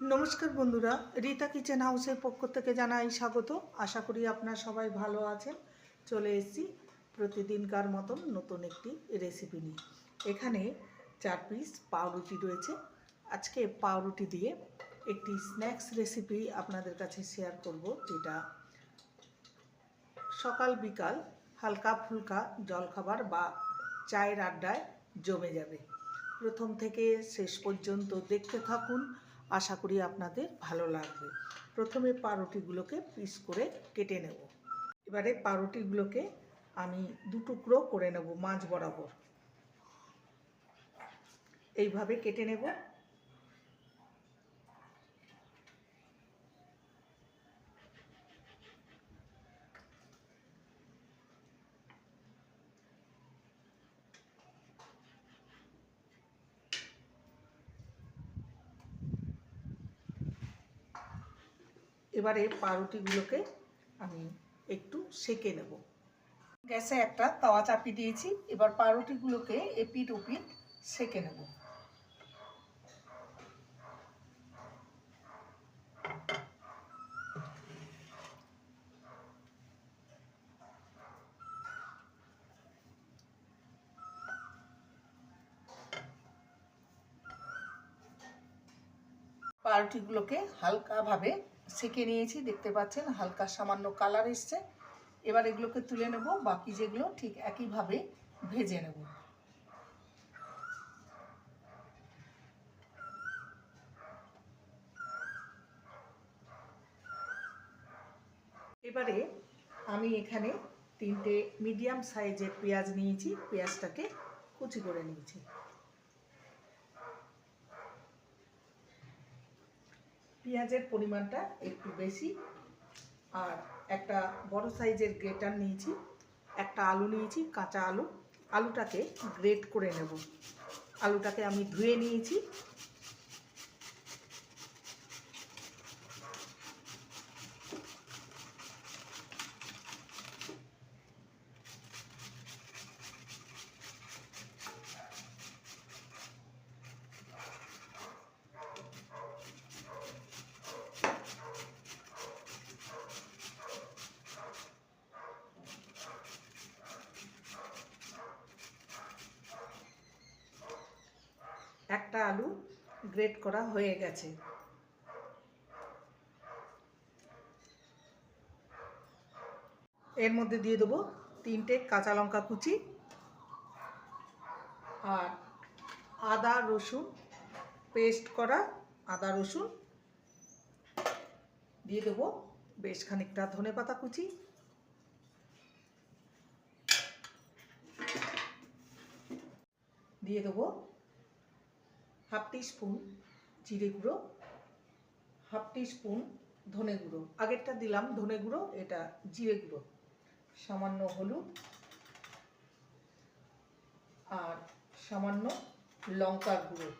নমস্কার বন্ধুরা, রীতা কিচেন হাউসের পক্ষ থেকে জানাই স্বাগত। আশা করি আপনারা সবাই ভালো আছেন। চলে এসেছি প্রতিদিনকার মতন নতুন একটি রেসিপি নিয়ে। এখানে চার পিস পাউরুটি রয়েছে। আজকে পাউরুটি দিয়ে একটি স্ন্যাক্স রেসিপি আপনাদের কাছে শেয়ার করব, যেটা সকাল বিকাল হালকা ফুলকা জলখাবার বা চায়ের আড্ডায় জমে যাবে। প্রথম থেকে শেষ পর্যন্ত দেখতে থাকুন। আশা করি আপনাদের ভালো লাগবে। প্রথমে পাউরুটিগুলোকে পিস করে কেটে নেব। এবারে পাউরুটিগুলোকে আমি দু টুকরো করে নেব মাছ বরাবর। এইভাবে কেটে নেব। এবারে পাউরুটিগুলোকে আমি একটু সেকে নেব। গ্যাসে একটা তাওয়া চাপিয়ে দিয়েছি, এবার পাউরুটিগুলোকে এপিট ওপিট সেকে নেব। পাউরুটিগুলোকে হালকাভাবে সেকে নিয়েছি, দেখতে পাচ্ছেন হালকা সামান্য কালার এসছে। এবার এগুলোকে তুলে নেব, বাকি যেগুলো ঠিক একইভাবে ভেজে নেব। এবারে আমি এখানে তিনটে মিডিয়াম সাইজের পেঁয়াজ নিয়েছি, পেঁয়াজটাকে কুচি করে নিয়েছি। পেঁয়াজের পরিমাণটা একটু বেশি। আর একটা বড় সাইজের গ্রেটার নিয়েছি, একটা আলু নিয়েছি, কাঁচা আলু। আলুটাকে গ্রেট করে নেব। আলুটাকে আমি ধুয়ে নিয়েছি। একটা আলু গ্রেট করা হয়ে গেছে। এর মধ্যে দিয়ে দেবো তিনটে কাঁচা লঙ্কা কুচি আর আদা, রসুন পেস্ট করা আদা, রসুন। দিয়ে দেবো বেশ খানিকটা ধনে পাতা কুচি। দিয়ে দেবো হাফ স্পুন জিরে গুঁড়ো, হাফ স্পুন ধনে গুঁড়ো। আগেরটা দিলাম ধনে গুঁড়ো, এটা জিরে গুঁড়ো। সামান্য হলুদ আর সামান্য লঙ্কার গুঁড়ো।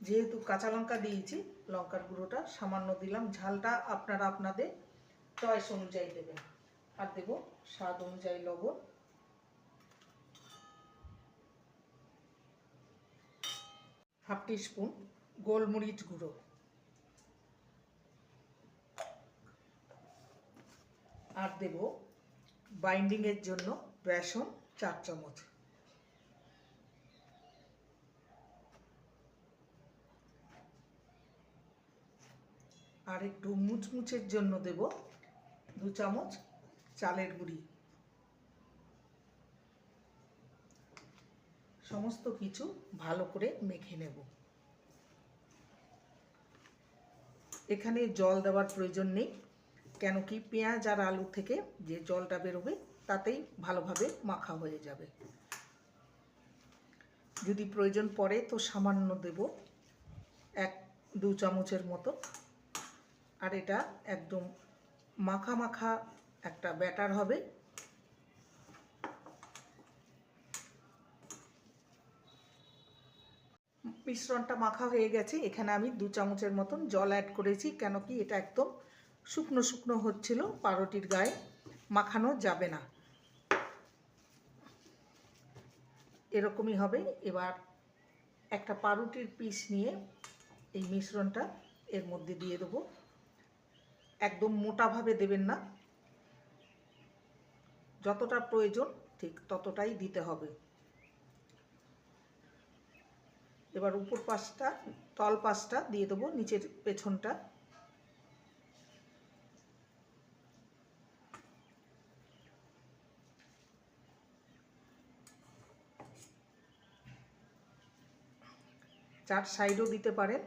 যেহেতু কাঁচা লঙ্কা দিয়েছি, লঙ্কার গুঁড়োটা সামান্য দিলাম। ঝালটা আপনারা আপনাদের চয়েস অনুযায়ী দেবেন। আর দেবো স্বাদ অনুযায়ী লবণ। হাফ স্পুন গোলমরিচ গুঁড়ো। আর দেব বাইন্ডিংয়ের জন্য বেসন চার চামচ। আর একটু মুচমুচের জন্য দেব দু চামচ চালের গুঁড়ি। সমস্ত কিছু ভালো করে মেখে নেব। এখানে জল দেওয়ার প্রয়োজন নেই, কেন কি পেঁয়াজ আর আলু থেকে যে জলটা বেরোবে তাতেই ভালোভাবে মাখা হয়ে যাবে। যদি প্রয়োজন পড়ে তো সামান্য দেব, এক, দু চামচের মতো। আর এটা একদম মাখা মাখা একটা ব্যাটার হবে। মিশ্রণটা মাখা হয়ে গেছে। এখানে আমি দু চামচের মতন জল অ্যাড করেছি, কেন কি এটা একদম শুকনো শুকনো হচ্ছিল পাউরুটির গায়ে মাখানো যাবে না। এরকমই হবে। এবার একটা পাউরুটির পিস নিয়ে এই মিশ্রণটা এর মধ্যে দিয়ে দেবো। একদম মোটাভাবে দেবেন না। যতটা প্রয়োজন ঠিক ততটাই দিতে হবে। এবার উপর পাশটা, তল পাশটা দিয়ে দেবো, নিচের পেছনটা। চার সাইডও দিতে পারেন।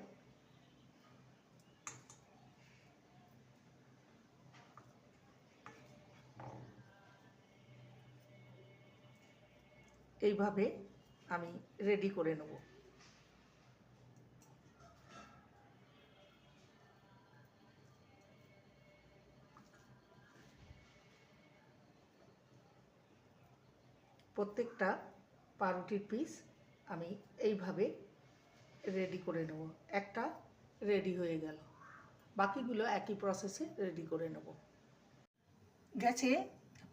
এইভাবে আমি রেডি করে নেব। প্রত্যেকটা পাউরুটির পিস আমি এইভাবে রেডি করে নেব। একটা রেডি হয়ে গেল। বাকিগুলো একই প্রসেসে রেডি করে নেব। গেছে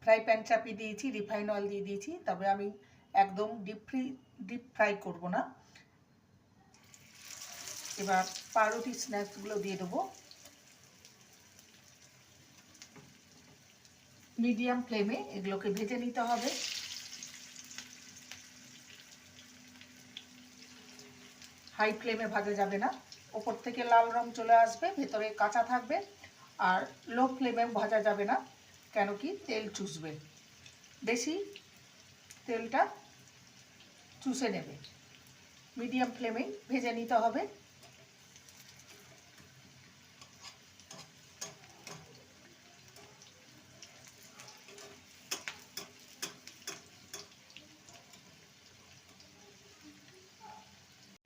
ফ্রাই প্যান চাপিয়ে দিয়েছি রিফাইন অয়েল দিয়ে দিয়েছি, তবে আমি একদম ডিপ ফ্রি ডিপ ফ্রাই করব না। এবার পাউরুটি স্ন্যাক্সগুলো দিয়ে দেবো। মিডিয়াম ফ্লেমে এগুলোকে ভেজে নিতে হবে। হাই ফ্লেমে ভাজা যাবে না। ওপর থেকে লাল রং চলে আসবে, ভেতরে কাঁচা থাকবে আর লো ফ্লেমে ভাজা যাবে না, কেন কি তেল চুষবে। বেশি তেলটা চুষে নেবে। মিডিয়াম ফ্লেমেই ভেজে নিতে হবে।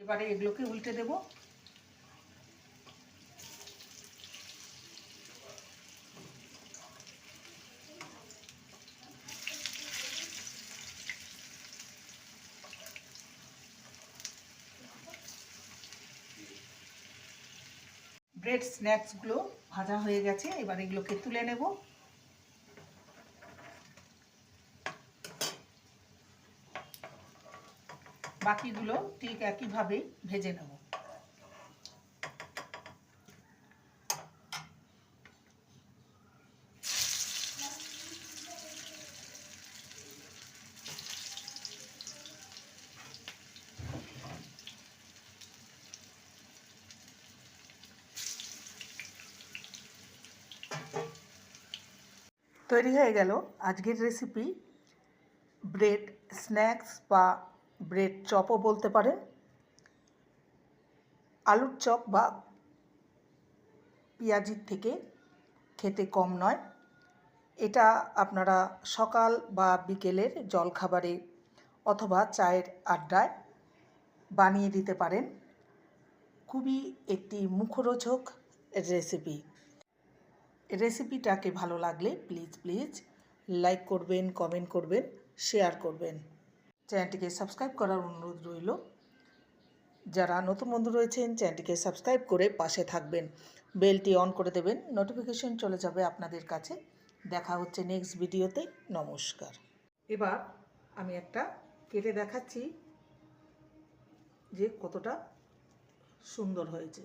এবারে এগুলোকে উল্টে দেব। ব্রেড স্ন্যাক্সগুলো ভাজা হয়ে গেছে এবার এগুলোকে তুলে নেব। বাকিগুলো ঠিক একইভাবেই ভেজে নেব। তৈরি হয়ে গেল আজকের রেসিপি ব্রেড স্ন্যাক্স বা ব্রেড চপও বলতে পারেন, আলুর চপ বা পেঁয়াজির থেকে খেতে কম নয়। এটা আপনারা সকাল বা বিকেলের জলখাবারে অথবা চায়ের আড্ডায় বানিয়ে দিতে পারেন। খুবই একটি মুখরোচক রেসিপি। রেসিপিটাকে ভালো লাগলে প্লিজ প্লিজ লাইক করবেন, কমেন্ট করবেন, শেয়ার করবেন। চ্যানেলটিকে সাবস্ক্রাইব করার অনুরোধ রইল। যারা নতুন বন্ধু রয়েছেন, চ্যানেলটিকে সাবস্ক্রাইব করে পাশে থাকবেন। বেলটি অন করে দেবেন, নোটিফিকেশন চলে যাবে আপনাদের কাছে। দেখা হচ্ছে নেক্সট ভিডিওতে। নমস্কার। এবার আমি একটা কেটে দেখাচ্ছি যে কতটা সুন্দর হয়েছে।